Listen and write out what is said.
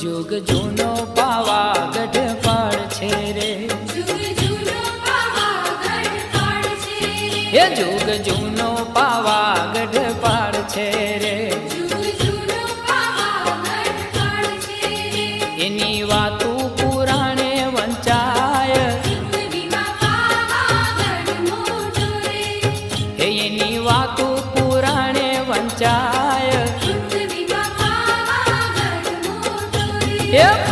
જુગ જૂનો પાવાગઢ પાડ છે રે. એ જુગ જૂનો પાવાગઢ પાડ છે રે. એની વાતો પુરાણે વંચાય. એની વાતો પુરાણે વંચાય. Yep.